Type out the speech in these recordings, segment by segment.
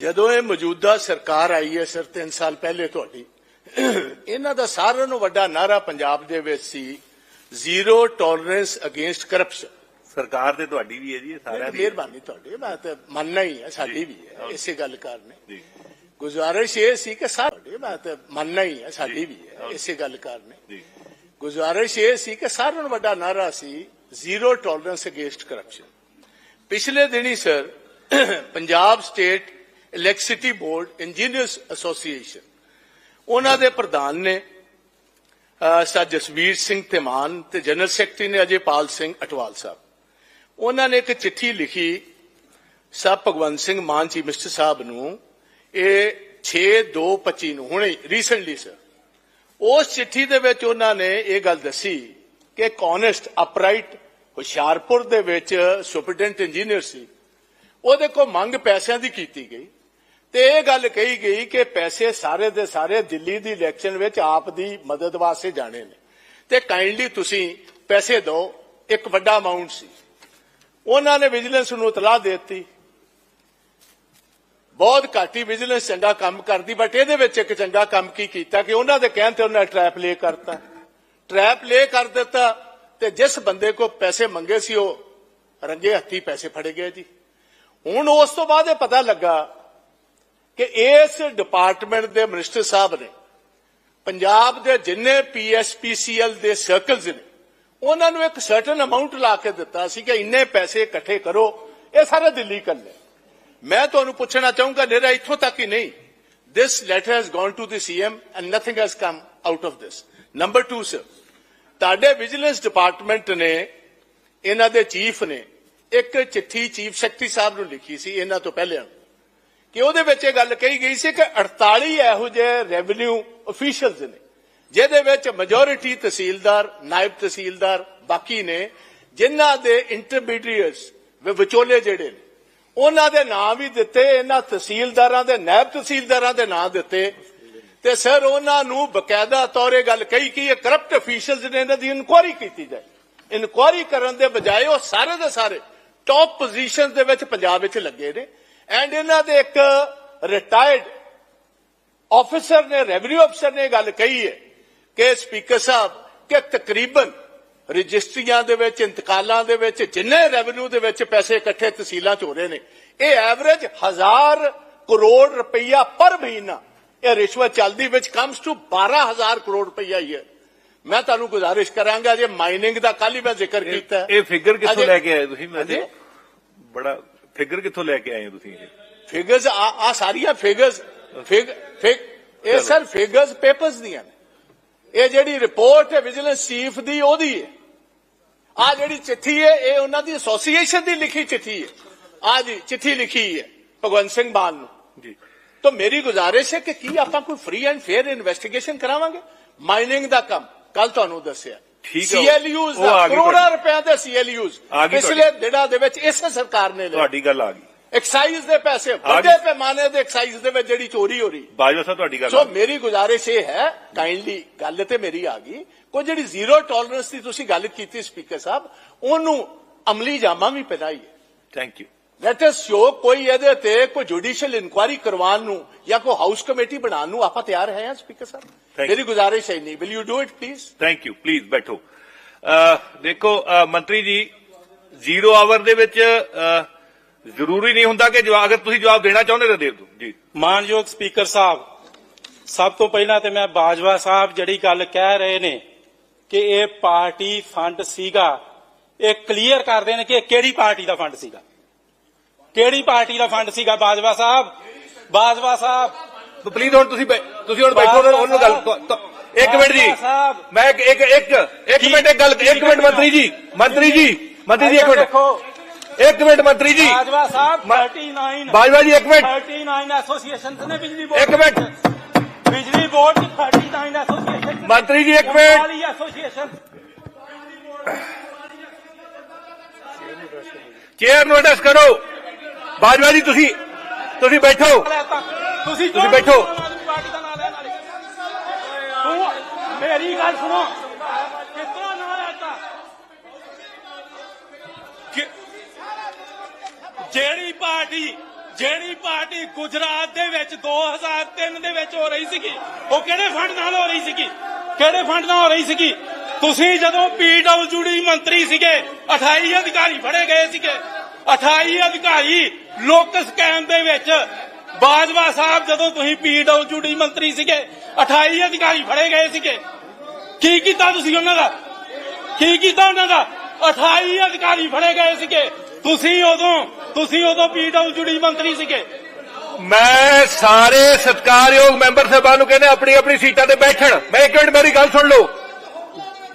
ਜਦੋਂ ਇਹ ਮੌਜੂਦਾ ਸਰਕਾਰ ਆਈ ਹੈ ਸਰ 3 ਸਾਲ ਪਹਿਲੇ ਤੁਹਾਡੀ ਇਹਨਾਂ ਦਾ ਸਾਰਿਆਂ ਨੂੰ ਵੱਡਾ ਨਾਰਾ ਪੰਜਾਬ ਦੇ ਵਿੱਚ ਸੀ ਜ਼ੀਰੋ ਟੋਲਰੈਂਸ ਅਗੇਂਸਟ ਕਰਪਸ਼ਨ ਸਰਕਾਰ ਤੇ ਤੁਹਾਡੀ ਵੀ ਹੈ ਜੀ ਸਾਰਿਆਂ ਦੀ। ਮਿਹਰਬਾਨੀ ਤੁਹਾਡੀ ਮੈਂ ਤਾਂ ਮੰਨਣਾ ਹੀ ਹੈ ਸਾਡੀ ਵੀ ਹੈ ਇਸੇ ਗੱਲ ਕਾਰਨ। ਗੁਜ਼ਾਰਿਸ਼ ਇਹ ਸੀ ਕਿ ਸਾਰੇ ਮੈਂ ਤਾਂ ਮੰਨਣਾ ਹੀ ਹੈ ਸਾਡੀ ਵੀ ਹੈ ਇਸੇ ਗੱਲ ਕਾਰਨ। ਗੁਜ਼ਾਰਿਸ਼ ਇਹ ਸੀ ਕਿ ਸਾਰਿਆਂ ਨੂੰ ਵੱਡਾ ਨਾਰਾ ਸੀ ਜ਼ੀਰੋ ਟੋਲਰੈਂਸ ਅਗੇਂਸਟ ਕਰਪਸ਼ਨ ਪਿਛਲੇ ਦਿਨੀ sir Punjab state electricity board engineers association ਉਹਨਾਂ ਦੇ ਪ੍ਰਧਾਨ ਨੇ ਅਹ, ਸਰ ਜਸਵੀਰ ਸਿੰਘ ਧਮਾਨ ਤੇ ਜਨਰਲ ਸੈਕਟਰੀ ਨੇ ਅਜੇਪਾਲ ਸਿੰਘ ਅਟਵਾਲ ਸਾਹਿਬ। ਉਹਨਾਂ ਨੇ ਇੱਕ ਚਿੱਠੀ ਲਿਖੀ ਸਾਹਿਬ ਭਗਵੰਤ ਸਿੰਘ ਮਾਨ ਜੀ ਮਿਸਟਰ ਸਾਹਿਬ ਨੂੰ ਇਹ 6225 ਨੂੰ ਹੁਣੇ ਰੀਸੈਂਟਲੀ ਸਰ ਉਸ ਚਿੱਠੀ ਦੇ ਵਿੱਚ ਉਹਨਾਂ ਨੇ ਇਹ ਗੱਲ ਦੱਸੀ ਕਿ ਕੌਨੈਸਟ ਅਪਰਾਈਟ ਹੁਸ਼ਿਆਰਪੁਰ ਦੇ ਵਿੱਚ ਸੁਪਰਡੈਂਟ ਇੰਜੀਨੀਅਰ ਸੀ। ਉਹਦੇ ਕੋਲ ਮੰਗ ਪੈਸਿਆਂ ਦੀ ਕੀਤੀ ਗਈ। ਤੇ ਇਹ ਗੱਲ ਕਹੀ ਗਈ ਕਿ ਪੈਸੇ ਸਾਰੇ ਦੇ ਸਾਰੇ ਦਿੱਲੀ ਦੀ ਇਲੈਕਸ਼ਨ ਵਿੱਚ ਆਪ ਦੀ ਮਦਦ ਵਾਸਤੇ ਜਾਣੇ ਨੇ। ਤੇ ਕਾਈਂਡਲੀ ਤੁਸੀਂ ਪੈਸੇ ਦਿਓ, ਇੱਕ ਵੱਡਾ ਅਮਾਉਂਟ ਸੀ। ਉਹਨਾਂ ਨੇ ਵਿਜੀਲੈਂਸ ਨੂੰ ਇਤਲਾਹ ਦੇ ਦਿੱਤੀ। ਬਹੁਤ ਘੱਟ ਵਿਜੀਲੈਂਸ ਚੰਗਾ ਕੰਮ ਕਰਦੀ ਬਟ ਇਹਦੇ ਵਿੱਚ ਇੱਕ ਚੰਗਾ ਕੰਮ ਕੀ ਕੀਤਾ ਕਿ ਉਹਨਾਂ ਦੇ ਕਹਿਣ ਤੇ ਉਹਨਾਂ ਟ੍ਰੈਪ ਲੇ ਕਰਤਾ। ਟ੍ਰੈਪ ਲੇ ਕਰ ਦਿੱਤਾ ਤੇ ਜਿਸ ਬੰਦੇ ਕੋ ਪੈਸੇ ਮੰਗੇ ਸੀ ਉਹ ਰੰਗੇ ਹੱਥੀ ਪੈਸੇ ਫੜੇ ਗਏ ਜੀ। ਹੁਣ ਉਸ ਤੋਂ ਬਾਅਦ ਇਹ ਪਤਾ ਲੱਗਾ ਕਿ ਇਸ ਡਿਪਾਰਟਮੈਂਟ ਦੇ ਮਿਨਿਸਟਰ ਸਾਹਿਬ ਨੇ ਪੰਜਾਬ ਦੇ ਜਿੰਨੇ ਪੀਐਸਪੀਸੀਐਲ ਦੇ ਸਰਕਲਸ ਨੇ ਉਹਨਾਂ ਨੂੰ ਇੱਕ ਸਰਟਨ ਅਮਾਉਂਟ ਲਾ ਕੇ ਦਿੱਤਾ ਸੀ ਕਿ ਇੰਨੇ ਪੈਸੇ ਇਕੱਠੇ ਕਰੋ ਇਹ ਸਾਰਾ ਦਿੱਲੀ ਕਰ ਲੈ ਮੈਂ ਤੁਹਾਨੂੰ ਪੁੱਛਣਾ ਚਾਹੂੰਗਾ ਨਿਰਾ ਇੱਥੋਂ ਤੱਕ ਹੀ ਨਹੀਂ। This letter has gone to the CM and nothing has come out of this. Number two, sir, ਤੁਹਾਡੇ ਵਿਜੀਲੈਂਸ ਡਿਪਾਰਟਮੈਂਟ ਨੇ ਇਹਨਾਂ ਦੇ ਚੀਫ ਨੇ ਇੱਕ ਚਿੱਠੀ ਚੀਫ ਸੈਕਟਰੀ ਸਾਹਿਬ ਨੂੰ ਲਿਖੀ ਸੀ ਇਹਨਾਂ ਤੋਂ ਪਹਿਲਾਂ। ਕਿ ਉਹਦੇ ਵਿੱਚ ਇਹ ਗੱਲ ਕਹੀ ਗਈ ਸੀ ਕਿ 48 ਇਹੋ ਜਿਹੇ ਰੈਵਨਿਊ ਅਫੀਸ਼ੀਅਲਸ ਨੇ, ਜਿਹਦੇ ਵਿੱਚ ਮੈਜੋਰਿਟੀ ਤਹਿਸੀਲਦਾਰ, ਨਾਇਬ ਤਹਿਸੀਲਦਾਰ ਬਾਕੀ ਨੇ, ਜਿਨ੍ਹਾਂ ਦੇ ਇੰਟਰਮੀਡੀਏਟਸ ਵਿਚੋਲੇ ਜਿਹੜੇ ਨੇ, ਉਹਨਾਂ ਦੇ ਨਾਂ ਵੀ ਦਿੱਤੇ, ਇਹਨਾਂ ਤਹਿਸੀਲਦਾਰਾਂ ਦੇ, ਨਾਇਬ ਤਹਿਸੀਲਦਾਰਾਂ ਦੇ ਨਾਂ ਦਿੱਤੇ। ਤੇ ਸਰ, ਉਹਨਾਂ ਨੂੰ ਬਕਾਇਦਾ ਤੌਰ ਇਹ ਗੱਲ ਕਹੀ ਕਿ ਇਹ ਕਰਪਟ ਅਫੀਸ਼ੀਅਲਸ ਨੇ, ਇਹਨਾਂ ਦੀ ਇਨਕੁਆਰੀ ਕੀਤੀ ਜਾਏ। ਇਨਕੁਆਰੀ ਕਰਨ ਦੇ ਬਜਾਏ ਉਹ ਸਾਰੇ ਦੇ ਸਾਰੇ ਟੌਪ ਪੋਜੀਸ਼ਨਸ ਦੇ ਵਿੱਚ ਪੰਜਾਬ ਵਿੱਚ ਲੱਗੇ ਨੇ। ਐਂਡ ਇਹਨਾਂ ਦੇ ਇੱਕ ਰਿਟਾਇਰਡ ਆਫੀਸਰ ਨੇ ਰੈਵਨਿਊ ਅਫਸਰ ਨੇ ਗੱਲ ਕਹੀ ਹੈ ਕਿ ਸਪੀਕਰ ਸਾਹਿਬ ਕਿ ਤਕਰੀਬਨ ਰਜਿਸਟਰੀਆਂ ਦੇ ਵਿੱਚ ਇੰਤਕਾਲਾਂ ਦੇ ਵਿੱਚ ਜਿੰਨੇ ਰੈਵਨਿਊ ਦੇ ਵਿੱਚ ਪੈਸੇ ਇਕੱਠੇ ਤਹਿਸੀਲਾਂ ਚ ਹੋ ਰਹੇ ਨੇ ਇਹ ਐਵਰੇਜ 1000 ਕਰੋੜ ਰੁਪਈਆ ਪਰ ਮਹੀਨਾ ਇਹ ਰਿਸ਼ਵਤ ਚੱਲਦੀ ਵਿੱਚ ਕਮਸ ਟੂ 12000 ਕਰੋੜ ਰੁਪਈਆ ਹੀ ਹੈ ਮੈਂ ਤੁਹਾਨੂੰ ਗੁਜ਼ਾਰਿਸ਼ ਕਰਾਂਗਾ ਜੇ ਮਾਈਨਿੰਗ ਦਾ ਕੱਲ ਹੀ ਮੈਂ ਜ਼ਿਕਰ ਕੀਤਾ ਇਹ ਫਿਗਰ ਕਿੱਥੋਂ ਲੈ ਕੇ ਆਏ ਤੁਸੀਂ ਮੈਂ? ਬੜਾ ਫਿਗਰ ਕਿੱਥੋਂ ਲੈ ਕੇ ਆਏ ਹੋ ਤੁਸੀਂ ਇਹ? ਫਿਗਰਸ ਆ ਆ ਸਾਰੀਆਂ ਫਿਗਰਸ ਫਿਗ ਫਿਗ ਇਹ ਸਰ ਫਿਗਰਸ ਪੇਪਰਸ ਦੀਆਂ ਨੇ। ਇਹ ਜਿਹੜੀ ਰਿਪੋਰਟ ਹੈ ਵਿਜੀਲੈਂਸ ਚੀਫ ਦੀ ਉਹਦੀ ਹੈ। ਆ ਜਿਹੜੀ ਚਿੱਠੀ ਹੈ ਇਹ ਉਹਨਾਂ ਦੀ ਐਸੋਸੀਏਸ਼ਨ ਦੀ ਲਿਖੀ ਚਿੱਠੀ ਹੈ। ਆ ਜੀ ਚਿੱਠੀ ਲਿਖੀ ਹੈ ਭਗਵੰਤ ਸਿੰਘ ਮਾਨ ਨੂੰ। ਜੀ। ਤਾਂ ਮੇਰੀ ਗੁਜ਼ਾਰਿਸ਼ ਹੈ ਕਿ ਕੀ ਆਪਾਂ ਕੋਈ ਫ੍ਰੀ ਐਂਡ ਫੇਅਰ ਇਨਵੈਸਟੀਗੇਸ਼ਨ ਕਰਾਵਾਂਗੇ? ਮਾਈਨਿੰਗ ਦਾ ਕੰਮ ਕੱਲ ਤੁਹਾਨੂੰ ਦੱਸਿਆ। ਠੀਕ ਹੈ। ਸੀਐਲਯੂਜ਼ ਉਹ ਆ ਗਈ ਕਰੋੜਾਂ। ਰੁਪਏ ਦੇ ਸੀਐਲਯੂਜ਼ ਪਿਛਲੇ ਦਿਨਾਂ ਦੇ ਵਿੱਚ ਇਸੇ ਸਰਕਾਰ ਨੇ ਤੁਹਾਡੀ ਗੱਲ ਆ ਗਈ। ਐਕਸਾਈਜ਼ ਦੇ ਪੈਸੇ ਵੱਡੇ ਪੈਮਾਨੇ ਦੇ ਐਕਸਾਈਜ਼ ਦੇ ਵਿੱਚ ਜਿਹੜੀ ਚੋਰੀ ਹੋ ਰਹੀ। ਬਾਜਵਾ ਸਾਹਿਬ ਤੁਹਾਡੀ ਗੱਲ ਸੋ। ਮੇਰੀ ਗੁਜ਼ਾਰਿਸ਼ ਇਹ ਹੈ ਕਾਈਂਡਲੀ ਗੱਲ ਤੇ ਮੇਰੀ ਆ ਗਈ ਕੋਈ ਜਿਹੜੀ ਜ਼ੀਰੋ ਟੋਲਰੈਂਸ ਦੀ ਤੁਸੀਂ ਗੱਲ ਕੀਤੀ ਸਪੀਕਰ ਸਾਹਿਬ ਉਹਨੂੰ ਅਮਲੀ ਜਾਮਾ ਵੀ ਹੈ। Thank you let us show ਕੋਈ ਇਹਦੇ ਤੇ ਕੋਈ ਜੁਡੀਸ਼ੀਅਲ ਇਨਕੁਆਇਰੀ ਕਰਵਾਉਣ ਨੂੰ ਜਾਂ ਕੋਈ ਹਾਊਸ ਕਮੇਟੀ ਬਣਾਉਣ ਨੂੰ ਆਪਾਂ ਤਿਆਰ ਹੈ ਸਪੀਕਰ ਸਾਹਿਬ? ਮੇਰੀ ਗੁਜ਼ਾਰਿਸ਼ ਹੈ ਨਹੀਂ will you do it please thank you please ਬੈਠੋ। ਦੇਖੋ ਮੰਤਰੀ ਜੀ ਜ਼ੀਰੋ ਆਵਰ ਦੇ ਵਿੱਚ ਜ਼ਰੂਰੀ ਨਹੀਂ ਹੁੰਦਾ ਕਿ ਜਵਾਬ ਅਗਰ ਤੁਸੀਂ ਜਵਾਬ ਦੇਣਾ ਚਾਹੁੰਦੇ ਤਾਂ ਦੇ ਦਿਓ। ਜੀ। ਮਾਨਯੋਗ ਸਪੀਕਰ ਸਾਹਿਬ ਸਭ ਤੋਂ ਪਹਿਲਾਂ ਤੇ ਮੈਂ ਬਾਜਵਾ ਸਾਹਿਬ ਜਿਹੜੀ ਗੱਲ ਕਹਿ ਰਹੇ ਨੇ ਕਿ ਇਹ ਪਾਰਟੀ ਫੰਡ ਸੀਗਾ ਇਹ ਕਲੀਅਰ ਕਰ ਦੇਣ ਕਿ ਇਹ ਕਿਹੜੀ ਪਾਰਟੀ ਦਾ ਫੰਡ ਸੀਗਾ। ਕਿਹੜੀ ਪਾਰਟੀ ਦਾ ਫੰਡ ਸੀਗਾ ਬਾਜਵਾ ਸਾਹਿਬ? ਬਾਜਵਾ ਸਾਹਿਬ। ਪਲੀਜ਼ ਹੁਣ ਤੁਸੀਂ ਬੈ- ਤੁਸੀਂ ਹੁਣ ਬੈਠੋ ਉਹਨਾਂ ਉਹਨੂੰ ਗੱਲ ਤੁ- ਤੁ- ਇੱਕ ਮਿੰਟ ਜੀ। ਸਾਹਿਬ। ਮੈਂ ਇੱਕ ਇੱਕ ਇੱਕ ਇੱਕ ਮਿੰਟ ਇੱਕ ਗੱਲ ਇੱਕ ਮਿੰਟ ਮੰਤਰੀ ਜੀ ਮੰਤਰੀ ਜੀ ਮੰਤਰੀ ਜੀ ਇੱਕ ਮਿੰਟ। ਦੇਖੋ। ਇੱਕ ਮਿੰਟ ਮੰਤਰੀ ਜੀ। ਬਾਜਵਾ ਸਾਹਿਬ ਮ- 39 ਬਾਜਵਾ ਜੀ ਇੱਕ ਮਿੰਟ। 39 ਐਸੋਸੀਏਸ਼ਨਸ ਨੇ ਬਿਜਲੀ ਬੋਰਡ ਇੱਕ ਮਿੰਟ। ਬਿਜਲੀ ਬੋਰਡ 'ਚ 39 ਐਸੋਸੀਏਸ਼ਨ ਮੰਤਰੀ ਜੀ ਇੱਕ ਮਿੰਟ। ਵਾਲੀ ਐਸੋਸੀਏਸ਼ਨ ਚੇਅਰ ਨੂੰ ਐਡਰੈਸ ਕਰੋ। ਬਾਜਵਾ ਜੀ ਤੁਸੀਂ ਤੁਸੀਂ ਬੈਠੋ। ਤੁਸੀਂ ਤੁਸੀਂ ਬੈਠੋ। ਤੂੰ ਮੇਰੀ ਗੱਲ ਸੁਣੋ। ਕਿਤਨਾ ਨਾਮ ਲੈਤਾ ਜਿਹੜੀ ਪਾਰਟੀ ਜਿਹੜੀ ਪਾਰਟੀ ਗੁਜਰਾਤ ਦੇ ਵਿੱਚ 2003 ਦੇ ਵਿੱਚ ਹੋ ਰਹੀ ਸੀਗੀ ਉਹ ਕਿਹੜੇ ਫੰਡ ਨਾਲ ਹੋ ਰਹੀ ਸੀਗੀ? ਕਿਹੜੇ ਫੰਡ ਨਾਲ ਹੋ ਰਹੀ ਸੀਗੀ? ਤੁਸੀਂ ਜਦੋਂ ਪੀਡਬਲਯੂਡੀ ਮੰਤਰੀ ਸੀਗੇ 28 ਅਧਿਕਾਰੀ ਫੜੇ ਗਏ ਸੀਗੇ। 28 ਅਧਿਕਾਰੀ ਲੋਕ ਸਕੈਮ ਦੇ ਵਿੱਚ ਬਾਜਵਾ ਸਾਹਿਬ ਜਦੋਂ ਤੁਸੀਂ ਪੀਡਬਲਯੂਡੀ ਮੰਤਰੀ ਸੀਗੇ 28 ਅਧਿਕਾਰੀ ਫੜੇ ਗਏ ਸੀਗੇ। ਕੀ ਕੀਤਾ ਤੁਸੀਂ ਉਹਨਾਂ ਦਾ? ਕੀ ਕੀਤਾ ਉਹਨਾਂ ਦਾ? 28 ਅਧਿਕਾਰੀ ਫੜੇ ਗਏ ਸੀਗੇ। ਤੁਸੀਂ ਉਦੋਂ ਤੁਸੀਂ ਉਦੋਂ ਪੀਡਬਲਯੂਡੀ ਮੰਤਰੀ ਸੀਗੇ। ਮੈਂ ਸਾਰੇ ਸਤਿਕਾਰਯੋਗ ਮੈਂਬਰ ਸਾਹਿਬਾਨ ਨੂੰ ਕਹਿੰਦੇ, ਆਪਣੀ ਆਪਣੀ ਸੀਟਾਂ ਤੇ ਬੈਠਣ। ਮੈਂ ਇੱਕ ਮਿੰਟ ਮੇਰੀ ਗੱਲ ਸੁਣ ਲਓ।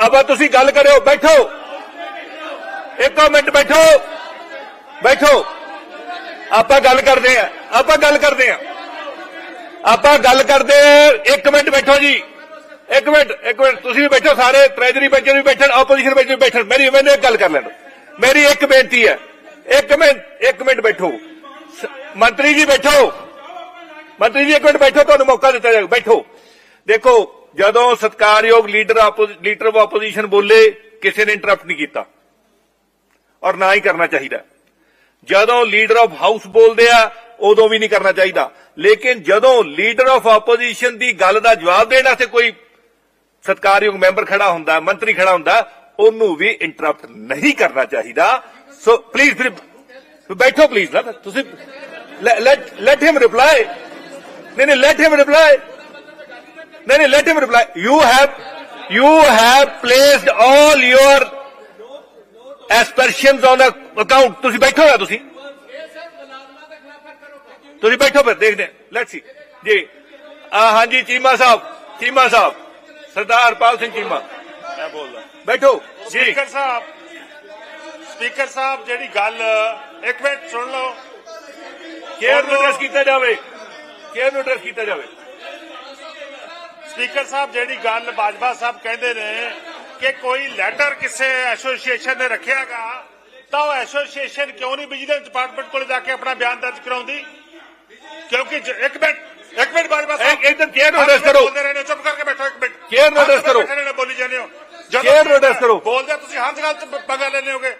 ਅਬਾ, ਤੁਸੀਂ ਗੱਲ ਕਰਿਓ, ਬੈਠੋ। ਇੱਕ ਮਿੰਟ ਬੈਠੋ। ਬੈਠੋ। ਆਪਾਂ ਗੱਲ ਕਰਦੇ ਆ ਆਪਾਂ ਗੱਲ ਕਰਦੇ ਆ ਆਪਾਂ ਗੱਲ ਕਰਦੇ ਆ ਇੱਕ ਮਿੰਟ ਬੈਠੋ ਜੀ। ਇੱਕ ਮਿੰਟ ਇੱਕ ਮਿੰਟ, ਤੁਸੀਂ ਵੀ ਬੈਠੋ, ਸਾਰੇ ਟ੍ਰੈਜਰੀ ਬੈਂਚ ਵੀ ਬੈਠਣ ਆਪੋਜੀਸ਼ਨ ਬੈਂਚ ਵੀ ਬੈਠਣ। ਮੇਰੀ ਮੈਨੂੰ ਇੱਕ ਗੱਲ ਕਰ ਲੈਣ ਮੇਰੀ ਇੱਕ ਬੇਨਤੀ ਹੈ। ਇੱਕ ਮਿੰਟ ਇੱਕ ਮਿੰਟ ਬੈਠੋ। ਮੰਤਰੀ ਜੀ ਬੈਠੋ। ਮੰਤਰੀ ਜੀ, ਇੱਕ ਮਿੰਟ ਬੈਠੋ, ਤੁਹਾਨੂੰ ਮੌਕਾ ਦਿੱਤਾ ਜਾਏਗਾ। ਬੈਠੋ। ਦੇਖੋ, ਜਦੋਂ ਸਤਕਾਰਯੋਗ ਲੀਡਰ ਲੀਡਰ ਆਫ ਆਪੋਜੀਸ਼ਨ ਬੋਲੇ, ਕਿਸੇ ਨੇ ਇੰਟਰਰਪਟ ਨਹੀਂ ਕੀਤਾ। ਔਰ ਨਾ ਹੀ ਕਰਨਾ ਚਾਹੀਦਾ। ਜਦੋਂ ਲੀਡਰ ਆਫ ਹਾਊਸ ਬੋਲਦੇ ਆ, ਉਦੋਂ ਵੀ ਨਹੀਂ ਕਰਨਾ ਚਾਹੀਦਾ। ਲੇਕਿਨ ਜਦੋਂ ਲੀਡਰ ਆਫ ਆਪੋਜੀਸ਼ਨ ਦੀ ਗੱਲ ਦਾ ਜਵਾਬ ਦੇਣ ਵਾਸਤੇ ਕੋਈ ਸਤਕਾਰਯੋਗ ਮੈਂਬਰ ਖੜਾ ਹੁੰਦਾ, ਮੰਤਰੀ ਖੜਾ ਹੁੰਦਾ, ਉਹਨੂੰ ਵੀ ਇੰਟਰਪਟ ਨਹੀਂ ਕਰਨਾ ਚਾਹੀਦਾ। ਸੋ ਪਲੀਜ਼ ਫਿਰ ਬੈਠੋ ਪਲੀਜ਼ ਨਾ ਤੁਸੀਂ ਲੈਟ ਲੈਟ ਹਿਮ ਰਿਪਲਾਈ ਨਹੀਂ ਨਹੀਂ ਲੈਟ ਹਿਮ ਰਿਪਲਾਈ ਨਹੀਂ ਨਹੀਂ let him reply you have you have placed all your aspersions on account ਤੁਸੀਂ ਬੈਠੋ ਨਾ ਤੁਸੀਂ? ਤੁਸੀਂ ਬੈਠੋ ਫਿਰ ਦੇਖਦੇ ਲੈਟਸ ਸੀ ਜੀ। ਆ ਹਾਂਜੀ ਚੀਮਾ ਸਾਹਿਬ ਚੀਮਾ ਸਾਹਿਬ। ਸਰਦਾਰ ਹਰਪਾਲ ਸਿੰਘ ਚੀਮਾ। ਮੈਂ ਬੋਲਦਾ। ਬੈਠੋ। ਜੀ। ਸਪੀਕਰ ਸਾਹਿਬ ਸਪੀਕਰ ਸਾਹਿਬ ਜਿਹੜੀ ਗੱਲ ਇੱਕ ਮਿੰਟ ਸੁਣ ਲਓ। ਕੇਅਰ ਨੂੰ ਐਡਰੈਸ ਕੀਤਾ ਜਾਵੇ? ਕੇਅਰ ਨੂੰ ਐਡਰੈਸ ਕੀਤਾ ਜਾਵੇ? ਸਪੀਕਰ ਸਾਹਿਬ ਜਿਹੜੀ ਗੱਲ ਬਾਜਵਾ ਸਾਹਿਬ ਕਹਿੰਦੇ ਨੇ ਕਿ ਕੋਈ ਲੈਟਰ ਕਿਸੇ ਐਸੋਸੀਏਸ਼ਨ ਨੇ ਰੱਖਿਆਗਾ ਤਾਂ ਉਹ ਐਸੋਸੀਏਸ਼ਨ ਕਿਉਂ ਨਹੀਂ ਵਿਜੀਲੈਂਸ ਡਿਪਾਰਟਮੈਂਟ ਕੋਲ ਜਾ ਕੇ ਆਪਣਾ ਬਿਆਨ ਦਰਜ ਕਰਾਉਂਦੀ ਕਿਉਂਕਿ ਇੱਕ ਮਿੰਟ ਇੱਕ ਮਿੰਟ ਸਾਹਿਬ ਇੱਕ- ਇੱਧਰ chair ਨੂੰ address ਕਰੋ। ਬੋਲਦੇ ਰਹੇ ਨੇ ਚੁੱਪ ਕਰਕੇ ਬੈਠੋ ਇੱਕ ਮਿੰਟ ਨੂੰ ਹਰ ਜਗ੍ਹਾ ਕਰੋ। ਬੈਠੇ ਰਹਿਣਾ, ਬੋਲੀ ਜਾਂਦੇ ਹੋ ਜਦੋਂ chair ਨੂੰ address ਕਰੋ। ਬੋਲਦੇ ਤੁਸੀਂ ਹਰ ਜਗ੍ਹਾ ਤੇ ਪੰਗਾ ਲੈਣੇ ਹੋਗੇ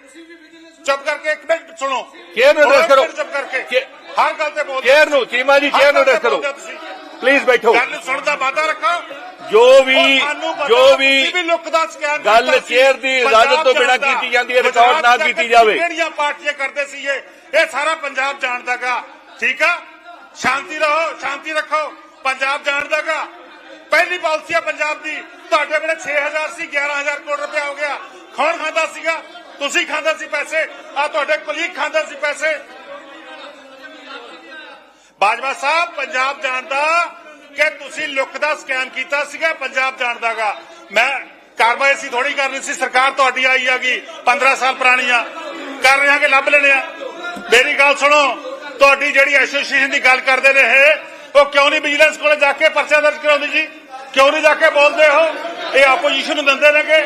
ਚੁੱਪ ਕਰਕੇ ਇੱਕ ਮਿੰਟ ਸੁਣੋ ਨੂੰ address ਇੱਕ ਕਰੋ। ਚੁੱਪ ਕਰਕੇ ਹਰ ਗੱਲ ਤੇ ਬੋਲਦੇ ਕੇਅਰ ਨੂੰ ਚੀਮਾ ਜੀ ਕੇਅਰ ਨੂੰ ਗੱਲ ਐਡਰੈਸ ਕਰੋ। ਪਲੀਜ਼ ਬੈਠੋ। ਗੱਲ ਨੂੰ ਸੁਣਨ ਦਾ ਵਾਅਦਾ ਰੱਖੋ। ਜੋ ਵੀ ਜੋ ਵੀ ਗੱਲ chair ਦੀ ਇਜਾਜ਼ਤ ਤੋਂ ਬਿਨਾਂ। ਕੀਤੀ ਜਾਂਦੀ ਹੈ, ਰਿਕਾਰਡ ਨਾ ਕੀਤੀ ਜਾਵੇ। ਕਿਹੜੀਆਂ ਪਾਰਟੀਆਂ ਕਰਦੇ ਸੀ ਇਹ? ਇਹ ਸਾਰਾ ਪੰਜਾਬ ਜਾਣਦਾਗਾ ਠੀਕ ਆ? ਸ਼ਾਂਤੀ ਰਹੋ ਸ਼ਾਂਤੀ ਰੱਖੋ। ਪੰਜਾਬ ਜਾਣਦਾਗਾ ਪਹਿਲੀ ਪਾਲਿਸੀ ਆ ਪੰਜਾਬ ਦੀ। ਤੁਹਾਡੇ ਵੇਲੇ 6000 ਸੀ 11000 ਕਰੋੜ ਰੁਪਇਆ ਹੋ ਗਿਆ। ਕੌਣ ਖਾਂਦਾ ਸੀਗਾ? ਤੁਸੀਂ ਖਾਂਦੇ ਸੀ ਪੈਸੇ। ਆ ਤੁਹਾਡੇ ਕੁਲੀਗ ਖਾਂਦੇ ਸੀ ਪੈਸੇ। ਬਾਜਵਾ ਸਾਹਿਬ, ਪੰਜਾਬ ਜਾਣਦਾ ਕਿ ਤੁਸੀਂ ਲੁੱਕ ਦਾ ਸਕੈਮ ਕੀਤਾ ਸੀਗਾ ਪੰਜਾਬ ਜਾਣਦਾਗਾ ਮੈਂ ਕਾਰਵਾਈ ਸੀ ਥੋੜੀ ਕਰਨੀ ਸੀ, ਸਰਕਾਰ ਤੁਹਾਡੀ ਆਈ ਹੈਗੀ 15 ਸਾਲ ਪੁਰਾਣੀ ਆ ਕਰ ਰਹੇ ਕਿ ਲੱਭ ਲੈਣੇ ਆ। ਮੇਰੀ ਗੱਲ ਸੁਣੋ, ਤੁਹਾਡੀ ਜਿਹੜੀ ਐਸੋਸੀਏਸ਼ਨ ਦੀ ਗੱਲ ਕਰਦੇ ਨੇ ਇਹ, ਉਹ ਕਿਉਂ ਨਹੀਂ ਵਿਜੀਲੈਂਸ ਕੋਲੇ ਜਾ ਕੇ ਪਰਚਾ ਦਰਜ ਕਰਾਉਂਦੀ ਜੀ? ਕਿਉਂ ਨਹੀਂ ਜਾ ਕੇ ਬੋਲਦੇ ਹੋ ਇਹ ਆਪੋਜੀਸ਼ਨ ਨੂੰ ਦਿੰਦੇ ਨੇਗੇ।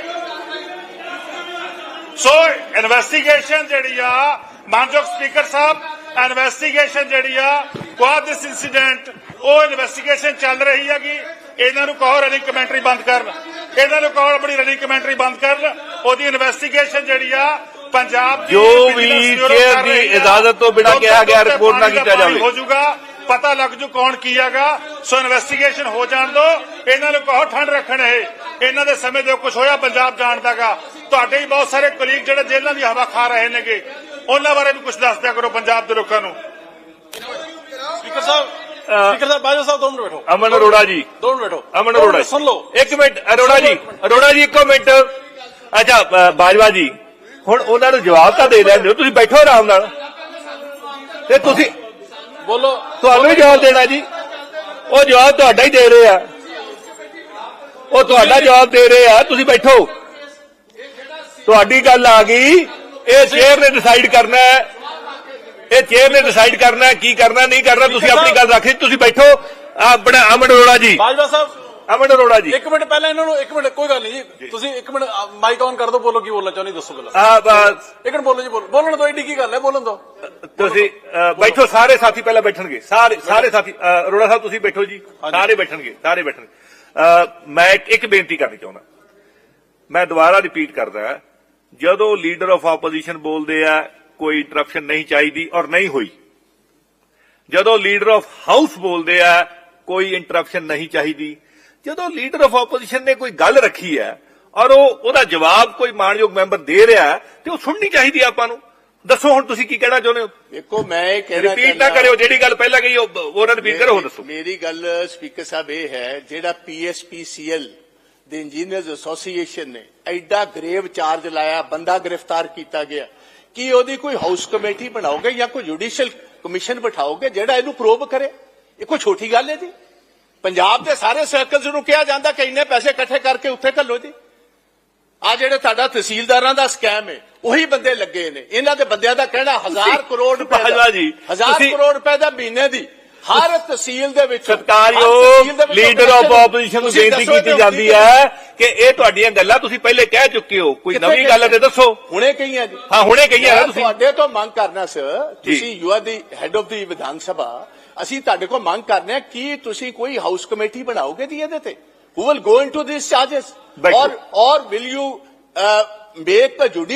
ਸੋ ਇਨਵੈਸਟੀਗੇਸ਼ਨ ਜਿਹੜੀ ਆ, ਮਾਨਯੋਗ ਸਪੀਕਰ ਸਾਹਿਬ ਇਨਵੈਸਟੀਗੇਸ਼ਨ ਜਿਹੜੀ ਆ ਵਾਟ ਦਿਸ ਇਨਸੀਡੈਂਟ ਉਹ ਇਨਵੈਸਟੀਗੇਸ਼ਨ ਚੱਲ ਰਹੀ ਹੈਗੀ। ਇਹਨਾਂ ਨੂੰ ਕਹੋ ਰਨਿੰਗ ਕਮੈਂਟਰੀ ਬੰਦ ਕਰਨ ਇਹਨਾਂ ਨੂੰ ਕਹੋ ਆਪਣੀ ਰਨਿੰਗ ਕਮੈਂਟਰੀ ਬੰਦ ਕਰਨ ਉਹਦੀ ਇਨਵੈਸਟੀਗੇਸ਼ਨ ਜਿਹੜੀ ਆ ਪੰਜਾਬ ਦੀ ਜੋ ਵੀ ਕਰ ਦੀ। ਇਜਾਜ਼ਤ ਤੋਂ ਬਿਨਾਂ ਕਿਹਾ ਗਿਆ report ਨਾ ਦਾ ਕੀਤਾ ਜਾਵੇ। ਹੋ ਜਾਊਗਾ ਪਤਾ ਲੱਗ ਜੂ ਕੌਣ ਕੀ ਹੈਗਾ। ਸੋ ਇਨਵੈਸਟੀਗੇਸ਼ਨ ਹੋ ਜਾਣ ਦੋ। ਇਹਨਾਂ ਨੂੰ ਕਹੋ ਠੰਡ ਰੱਖਣ ਇਹ। ਇਹਨਾਂ ਦੇ ਸਮੇਂ ਜੋ ਕੁਝ ਹੋਇਆ ਪੰਜਾਬ ਜਾਣਦਾਗਾ ਤੁਹਾਡੇ ਹੀ ਬਹੁਤ ਸਾਰੇ ਕੁਲੀਗ ਜਿਹੜੇ ਜੇਲ੍ਹਾਂ ਦੀ ਹਵਾ ਖਾ ਰਹੇ ਨੇਗੇ। ਉਹਨਾਂ ਬਾਰੇ ਵੀ ਕੁਝ ਦੱਸ ਦਿਆ ਕਰੋ ਪੰਜਾਬ ਦੇ ਲੋਕਾਂ ਨੂੰ। ਸਪੀਕਰ ਸਾਹਿਬ ਸਪੀਕਰ ਸਾਹਿਬ ਬਾਜਵਾ ਸਾਹਿਬ ਦੋ ਮਿੰਟ ਬੈਠੋ। ਅਮਨ ਅਰੋੜਾ ਜੀ। ਦੋ ਮਿੰਟ ਬੈਠੋ। ਅਮਨ ਅਰੋੜਾ ਸੁਣ ਲਓ। ਇੱਕ ਮਿੰਟ ਅਰੋੜਾ ਜੀ। ਅਰੋੜਾ ਜੀ ਇੱਕੋ ਮਿੰਟ। ਅੱਛਾ ਅ, ਬਾਜਵਾ ਜੀ। ਹੁਣ ਉਹਨਾਂ ਨੂੰ ਜਵਾਬ ਤਾਂ ਦੇ ਹੋ ਤੁਸੀਂ ਬੈਠੋ ਆਰਾਮ ਨਾਲ। ਤੇ ਤੁਸੀਂ ਬੋਲੋ। ਤੁਹਾਨੂੰ ਵੀ ਜਵਾਬ ਦੇਣਾ ਜੀ। ਉਹ ਜਵਾਬ ਤੁਹਾਡਾ ਹੀ ਦੇ ਰਹੇ ਆ। ਉਹ ਤੁਹਾਡਾ ਜਵਾਬ ਦੇ ਰਹੇ ਆ। ਤੁਸੀਂ ਬੈਠੋ। ਤੁਹਾਡੀ ਗੱਲ ਆ ਗਈ। ਇਹ ਚੇਅਰ ਨੇ ਡਿਸਾਈਡ ਕਰਨਾ ਹੈ। ਇਹ ਚੇਅਰ ਨੇ ਡਿਸਾਈਡ ਕਰਨਾ ਕੀ ਕਰਨਾ ਨਹੀਂ ਕਰਨਾ ਤੁਸੀਂ ਆਪਣੀ ਗੱਲ ਰੱਖੀ ਤੁਸੀਂ ਬੈਠੋ। ਆਪਣਾ ਅਮਨ ਅਰੋੜਾ ਜੀ। ਬਾਜਵਾ ਸਾਹਿਬ ਅਮਨ ਅਰੋੜਾ ਜੀ। ਇੱਕ ਮਿੰਟ ਪਹਿਲਾਂ ਇਹਨਾਂ ਨੂੰ ਇੱਕ ਮਿੰਟ ਕੋਈ ਗੱਲ ਨਹੀਂ ਜੀ। ਤੁਸੀਂ ਇੱਕ ਮਿੰਟ ਮਾਈਕ ਔਨ ਕਰ ਦਿਓ ਬੋਲੋ ਕੀ ਬੋਲਣਾ ਚਾਹੁੰਦੇ ਦੱਸੋ ਪਹਿਲਾਂ। ਆ ਬਸ ਇੱਕ ਮਿੰਟ ਬੋਲੋ ਜੀ ਬੋਲੋ। ਬੋਲਣ ਦੋ ਏਡੀ ਕੀ ਗੱਲ ਹੈ? ਬੋਲਣ ਦੋ। ਤੁਸੀਂ ਅ, ਬੈਠੋ ਸਾਰੇ ਸਾਥੀ ਪਹਿਲਾਂ ਬੈਠਣਗੇ। ਸਾਰੇ ਸਾਰੇ ਸਾਥੀ ਅ, ਅਰੋੜਾ ਸਾਹਿਬ ਤੁਸੀਂ ਬੈਠੋ ਜੀ। ਸਾਰੇ ਬੈਠਣਗੇ ਸਾਰੇ ਬੈਠਣਗੇ। ਅ, ਮੈਂ ਇੱਕ- ਇੱਕ ਬੇਨਤੀ ਕਰਨੀ ਚਾਹੁੰਦਾ। ਮੈਂ ਦੁਬਾਰਾ ਰਿਪੀਟ ਕਰਦਾ। ਜਦੋਂ ਲੀਡਰ ਆਫ ਆਪੋਜੀਸ਼ਨ ਬੋਲਦੇ ਆ ਕੋਈ ਇੰਟਰਪਸ਼ਨ ਨਹੀਂ ਚਾਹੀਦੀ ਔਰ ਨਹੀਂ ਹੋਈ। ਜਦੋਂ ਲੀਡਰ ਆਫ ਹਾਊਸ ਬੋਲਦੇ ਆ ਕੋਈ ਇੰਟਰਰਪਸ਼ਨ ਨਹੀਂ ਚਾਹੀਦੀ। ਜਦੋਂ ਲੀਡਰ ਆਫ ਆਪੋਜੀਸ਼ਨ ਨੇ ਕੋਈ ਗੱਲ ਰੱਖੀ ਹੈ ਔਰ ਉਹ ਉਹਦਾ ਜਵਾਬ ਕੋਈ ਮਾਨਯੋਗ ਮੈਂਬਰ ਦੇ ਰਿਹਾ ਤੇ ਉਹ ਸੁਣਨੀ ਚਾਹੀਦੀ ਆਪਾਂ ਨੂੰ। ਦੱਸੋ ਹੁਣ ਤੁਸੀਂ ਕੀ ਕਹਿਣਾ ਚਾਹੁੰਦੇ ਹੋ? ਦੇਖੋ ਮੈਂ ਇਹ ਕਹਿਣਾ ਰਿਪੀਟ ਨਾ ਕਰਿਓ ਜਿਹੜੀ ਗੱਲ ਪਹਿਲਾਂ ਕਹੀ ਉਹ ਉਹਨਾਂ ਰਿਪੀਟ ਕਰੋ ਦੱਸੋ। ਮੇਰੀ ਗੱਲ ਸਪੀਕਰ ਸਾਹਿਬ ਇਹ ਹੈ ਜਿਹੜਾ ਪੀਐਸਪੀਸੀਐਲ ਦੇ ਇੰਜੀਨੀਅਰਸ ਐਸੋਸੀਏਸ਼ਨ ਨੇ ਐਡਾ ਗ੍ਰੇਵ ਚਾਰਜ ਲਾਇਆ ਬੰਦਾ ਗ੍ਰਿਫਤਾਰ ਕੀਤਾ ਗਿਆ। ਕੀ ਉਹਦੀ ਕੋਈ ਹਾਊਸ ਕਮੇਟੀ ਬਣਾਓਗੇ ਜਾਂ ਕੋਈ ਜੁਡੀਸ਼ੀਅਲ ਕਮਿਸ਼ਨ ਬਿਠਾਓਗੇ ਜਿਹੜਾ ਇਹਨੂੰ ਪ੍ਰੋਬ ਕਰੇ? ਇਹ ਕੋਈ ਛੋਟੀ ਗੱਲ ਹੈ ਜੀ? ਪੰਜਾਬ ਦੇ ਸਾਰੇ ਸਰਕਲਸ ਨੂੰ ਕਿਹਾ ਜਾਂਦਾ ਕਿ ਇੰਨੇ ਪੈਸੇ ਇਕੱਠੇ ਕਰਕੇ ਉੱਥੇ ਘੱਲੋ ਜੀ। ਆ ਜਿਹੜੇ ਤੁਹਾਡਾ ਤਹਿਸੀਲਦਾਰਾਂ ਦਾ ਸਕੈਮ ਹੈ ਉਹੀ ਬੰਦੇ ਲੱਗੇ ਨੇ। ਇਹਨਾਂ ਦੇ ਬੰਦਿਆਂ ਦਾ ਕਹਿਣਾ 1000 ਕਰੋੜ ਰੁਪਏ ਦਾ ਜੀ, 1000 ਤੁਸੀਂ- ਕਰੋੜ ਰੁਪਏ ਦਾ ਮਹੀਨੇ ਦੀ ਹਰ ਤਹਿਸੀਲ ਦੇ ਵਿੱਚ ਸਤਕਾਰਯੋਗ ਲੀਡਰ ਆਫ ਆਪੋਜੀਸ਼ਨ ਨੂੰ ਬੇਨਤੀ ਕੀਤੀ ਜਾਂਦੀ ਹੈ। ਕਿ ਇਹ ਤੁਹਾਡੀਆਂ ਗੱਲਾਂ ਤੁਸੀਂ ਪਹਿਲੇ ਕਹਿ ਚੁੱਕੇ ਹੋ। ਕੋਈ ਨਵੀਂ ਗੱਲ ਤੇ ਦੱਸੋ। ਹੁਣੇ ਕਹੀਆਂ ਜੀ। ਹਾਂ ਹੁਣੇ ਕਹੀਏ ਨਾ ਤੁਸੀਂ। ਤੁਹਾਡੇ ਤੋਂ ਮੰਗ ਕਰਨਾ ਸਰ। ਤੁਸੀਂ you are the head of the Vidhan Sabha. ਅਸੀਂ ਤੁਹਾਡੇ ਕੋਲ ਮੰਗ ਕਰਨੇ ਆ ਕਿ ਤੁਸੀਂ ਕੋਈ ਹਾਊਸ ਕਮੇਟੀ ਬਣਾਓਗੇ ਜੀ ਇਹਦੇ ਤੇ? Who will go into these charges? or or will you uh, make judicial